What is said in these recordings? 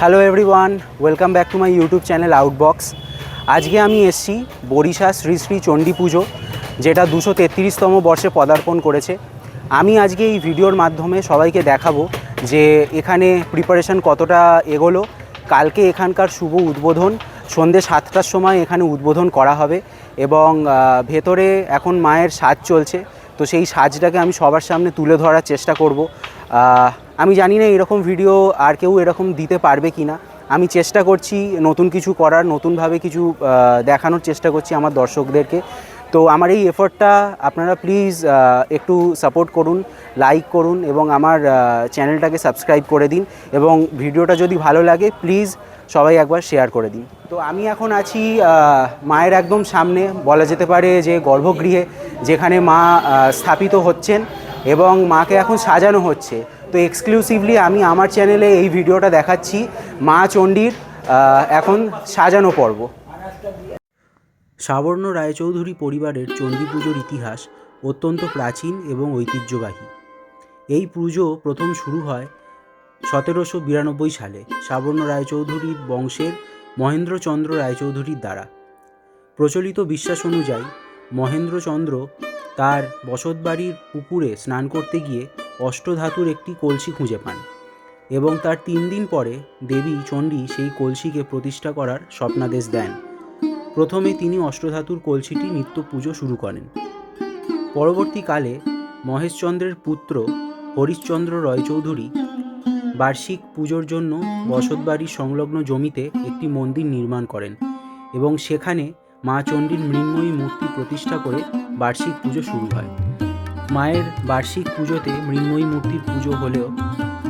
Hello everyone welcome back to my YouTube channel outbox আজকে আমি এসছি বরিশা শ্রী শ্রী চণ্ডী পুজো, যেটা দুশো তেত্রিশতম বর্ষে পদার্পণ করেছে। আমি আজকে এই ভিডিওর মাধ্যমে সবাইকে দেখাবো যে এখানে প্রিপারেশন কতটা এগোলো, কালকে এখানকার শুভ উদ্বোধন সন্ধ্যে সাতটার সময় এখানে উদ্বোধন করা হবে এবং ভেতরে এখন মায়ের সাজ চলছে। তো সেই সাজটাকে আমি সবার সামনে তুলে ধরার চেষ্টা করব। আমি জানি না এরকম ভিডিও আর কেউ এরকম দিতে পারবে কি না। আমি চেষ্টা করছি নতুন কিছু করার, নতুনভাবে কিছু দেখানোর চেষ্টা করছি আমার দর্শকদেরকে। তো আমার এই এফর্টটা আপনারা প্লিজ একটু সাপোর্ট করুন লাইক করুন এবং আমার চ্যানেলটাকে সাবস্ক্রাইব করে দিন এবং ভিডিওটা যদি ভালো লাগে প্লিজ সবাই একবার শেয়ার করে দিন তো আমি এখন আছি মায়ের একদম সামনে, বলা যেতে পারে যে গর্ভগৃহে, যেখানে মা স্থাপিত হচ্ছেন এবং মাকে এখন সাজানো হচ্ছে। তো এক্সক্লুসিভলি আমি আমার চ্যানেলে এই ভিডিওটা দেখাচ্ছি, মা চণ্ডীর এখন সাজানো পর্ব। সাবর্ণ রায়চৌধুরী পরিবারের চণ্ডী পুজোর ইতিহাস অত্যন্ত প্রাচীন এবং ঐতিহ্যবাহী। এই পুজো প্রথম শুরু হয় সতেরোশো বিরানব্বই সালে সাবর্ণ রায়চৌধুরীর বংশের মহেন্দ্রচন্দ্র রায়চৌধুরীর দ্বারা। প্রচলিত বিশ্বাস অনুযায়ী, মহেন্দ্রচন্দ্র তার বসতবাড়ির পুকুরে স্নান করতে গিয়ে অষ্টধাতুর একটি কলসি খুঁজে পান এবং তার তিন দিন পরে দেবী চণ্ডী সেই কলসিকে প্রতিষ্ঠা করার স্বপ্নাদেশ দেন। প্রথমে তিনি অষ্টধাতুর কলসিটি নিত্য পুজো শুরু করেন। পরবর্তীকালে মহেশচন্দ্রের পুত্র হরিশ্চন্দ্র রয়চৌধুরী বার্ষিক পুজোর জন্য বসতবাড়ির সংলগ্ন জমিতে একটি মন্দির নির্মাণ করেন এবং সেখানে মা চণ্ডীর মৃন্ময়ী মূর্তি প্রতিষ্ঠা করে বার্ষিক পুজো শুরু হয়। মায়ের বার্ষিক পুজোতে মৃন্ময়ী মূর্তির পুজো হলেও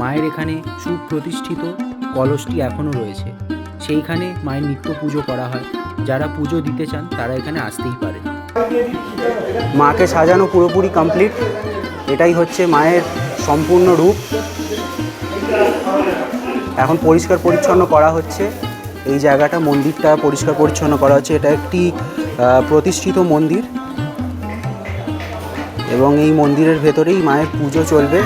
মায়ের এখানে সুপ্রতিষ্ঠিত কলসটি এখনও রয়েছে। সেইখানে মায়ের নিত্য পুজো করা হয়। যারা পুজো দিতে চান তারা এখানে আসতেই পারে মাকে সাজানো পুরোপুরি কমপ্লিট। এটাই হচ্ছে মায়ের সম্পূর্ণ রূপ। এখন পরিষ্কার পরিচ্ছন্ন করা হচ্ছে। এই জায়গাটা মন্দিরটা পরিষ্কার পরিচ্ছন্ন করা হচ্ছে। এটা একটি প্রতিষ্ঠিত মন্দির। এবং এই মন্দিরের ভেতরেই মায়ের পুজো চলবে।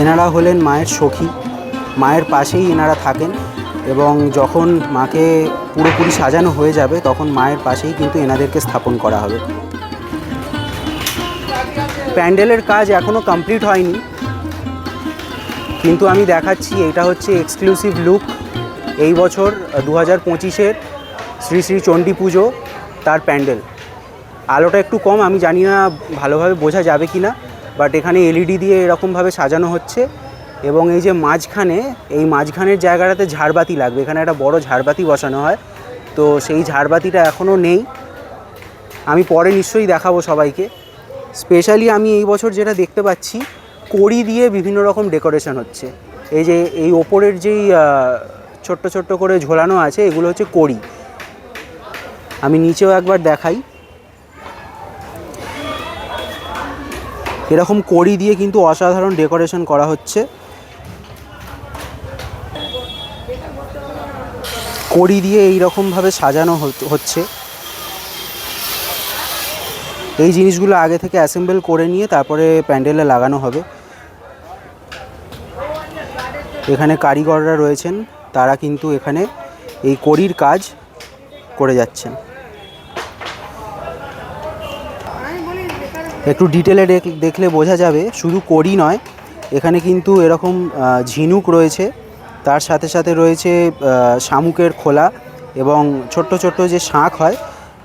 এনারা হলেন মায়ের সখী। মায়ের পাশেই এনারা থাকেন এবং যখন মাকে পুরোপুরি সাজানো হয়ে যাবে, তখন মায়ের পাশেই কিন্তু এনাদেরকে স্থাপন করা হবে। প্যান্ডেলের কাজ এখনও কমপ্লিট হয়নি। কিন্তু আমি দেখাচ্ছি, এটা হচ্ছে এক্সক্লুসিভ লুক। এই বছর দু হাজার পঁচিশের শ্রী শ্রী চণ্ডী পুজো, তার প্যান্ডেল। আলোটা একটু কম, আমি জানি না ভালোভাবে বোঝা যাবে কি না বাট এখানে এলইডি দিয়ে এরকমভাবে সাজানো হচ্ছে এবং এই যে মাঝখানে, এই মাঝখানের জায়গাটাতে ঝাড়বাতি লাগবে। এখানে একটা বড় ঝাড়বাতি বসানো হয়। তো সেই ঝাড়বাতিটা এখনও নেই। আমি পরে নিশ্চয়ই দেখাবো সবাইকে। স্পেশালি আমি এই বছর যেটা দেখতে পাচ্ছি, কড়ি দিয়ে বিভিন্ন রকম ডেকোরেশন হচ্ছে। এই যে এই ওপরের যেই ছোট্ট ছোট্ট করে ঝোলানো আছে, এগুলো হচ্ছে কড়ি। আমি নিচেও একবার দেখাই। এরকম কড়ি দিয়ে কিন্তু অসাধারণ ডেকোরেশন করা হচ্ছে। কড়ি দিয়ে এইরকমভাবে সাজানো হচ্ছে। এই জিনিসগুলো আগে থেকে অ্যাসেম্বল করে নিয়ে তারপরে প্যান্ডেলে লাগানো হবে। এখানে কারিগররা রয়েছেন, তারা কিন্তু এখানে এই কড়ির কাজ করে যাচ্ছেন। একটু ডিটেলে দেখলে বোঝা যাবে, শুধু করি নয়, এখানে কিন্তু এরকম ঝিনুক রয়েছে, তার সাথে সাথে রয়েছে শামুকের খোলা এবং ছোট্ট ছোট্ট যে শাঁখ হয়,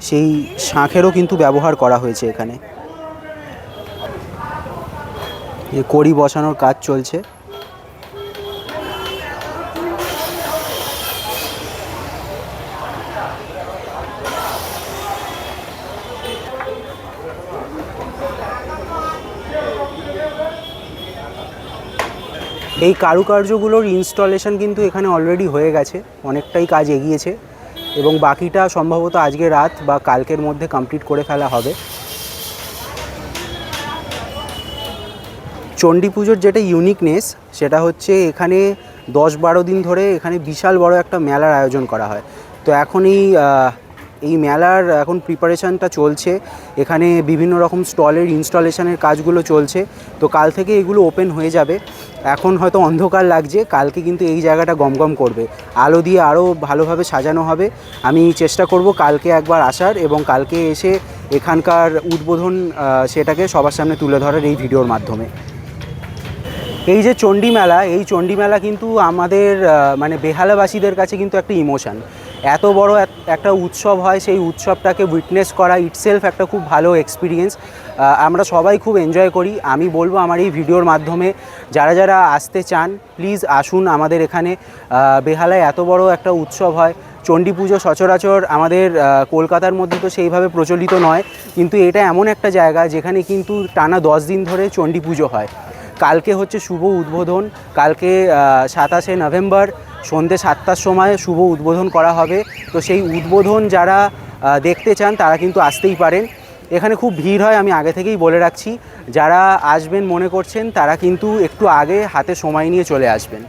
সেই শাঁখেরও কিন্তু ব্যবহার করা হয়েছে এখানে। কড়ি বসানোর কাজ চলছে। এই কারুকার্যগুলোর ইনস্টলেশন কিন্তু এখানে অলরেডি হয়ে গেছে, অনেকটাই কাজ এগিয়েছে এবং বাকিটা সম্ভবত আজকে রাত বা কালকের মধ্যে কমপ্লিট করে ফেলা হবে। চণ্ডী পুজোর যেটা ইউনিকনেস সেটা হচ্ছে এখানে দশ বারো দিন ধরে এখানে বিশাল বড় একটা মেলার আয়োজন করা হয়। তো এখন এই এই মেলার এখন প্রিপারেশনটা চলছে। এখানে বিভিন্ন রকম স্টলের ইনস্টলেশনের কাজগুলো চলছে। তো কাল থেকে এগুলো ওপেন হয়ে যাবে। এখন হয়তো অন্ধকার লাগছে, কালকে কিন্তু এই জায়গাটা গমগম করবে। আলো দিয়ে আরও ভালোভাবে সাজানো হবে। আমি চেষ্টা করব কালকে একবার আসার এবং কালকে এসে এখানকার উদ্বোধন সেটাকে সবার সামনে তুলে ধরার এই ভিডিওর মাধ্যমে। এই যে চণ্ডী মেলা, এই চণ্ডী মেলা কিন্তু আমাদের মানে বেহালাবাসীদের কাছে কিন্তু একটা ইমোশন এত বড় এক- একটা উৎসব হয়, সেই উৎসবটাকে উইটনেস করা ইটসেলফ একটা খুব ভালো এক্সপিরিয়েন্স আমরা সবাই খুব এনজয় করি। আমি বলব আমার এই ভিডিওর মাধ্যমে, যারা যারা আসতে চান প্লিজ আসুন আমাদের এখানে। বেহালায় এত বড় একটা উৎসব হয়। চণ্ডী পুজো সচরাচর আমাদের কলকাতার মধ্যে তো সেইভাবে প্রচলিত নয়। কিন্তু এটা এমন একটা জায়গা যেখানে কিন্তু টানা দশ দিন ধরে চণ্ডী পুজো হয়। কালকে হচ্ছে শুভ উদ্বোধন, কালকে সাতাশে নভেম্বর সন্ধ্যে সাতটার সময় শুভ উদ্বোধন করা হবে। তো সেই উদ্বোধন যারা দেখতে চান তারা কিন্তু আসতেই পারেন। এখানে খুব ভিড় হয়, আমি আগে থেকেই বলে রাখছি। যারা আসবেন মনে করছেন, তারা কিন্তু একটু আগে হাতে সময় নিয়ে চলে আসবেন।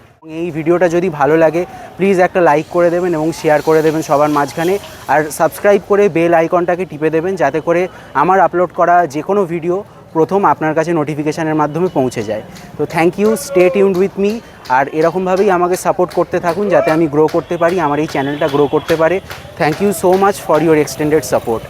এই ভিডিওটা যদি ভালো লাগে প্লিজ একটা লাইক করে দেবেন এবং শেয়ার করে দেবেন সবার মাঝখানে। আর সাবস্ক্রাইব করে বেল আইকনটাকে টিপে দেবেন, যাতে করে আমার আপলোড করা যে কোনো ভিডিও প্রথম আপনার কাছে নোটিফিকেশানের মাধ্যমে পৌঁছে যায়। তো thank you stay tune with me আর এরকমভাবেই আমাকে সাপোর্ট করতে থাকুন যাতে আমি গ্রো করতে পারি, আমার এই চ্যানেলটা গ্রো করতে পারে। Thank you so much for your extended support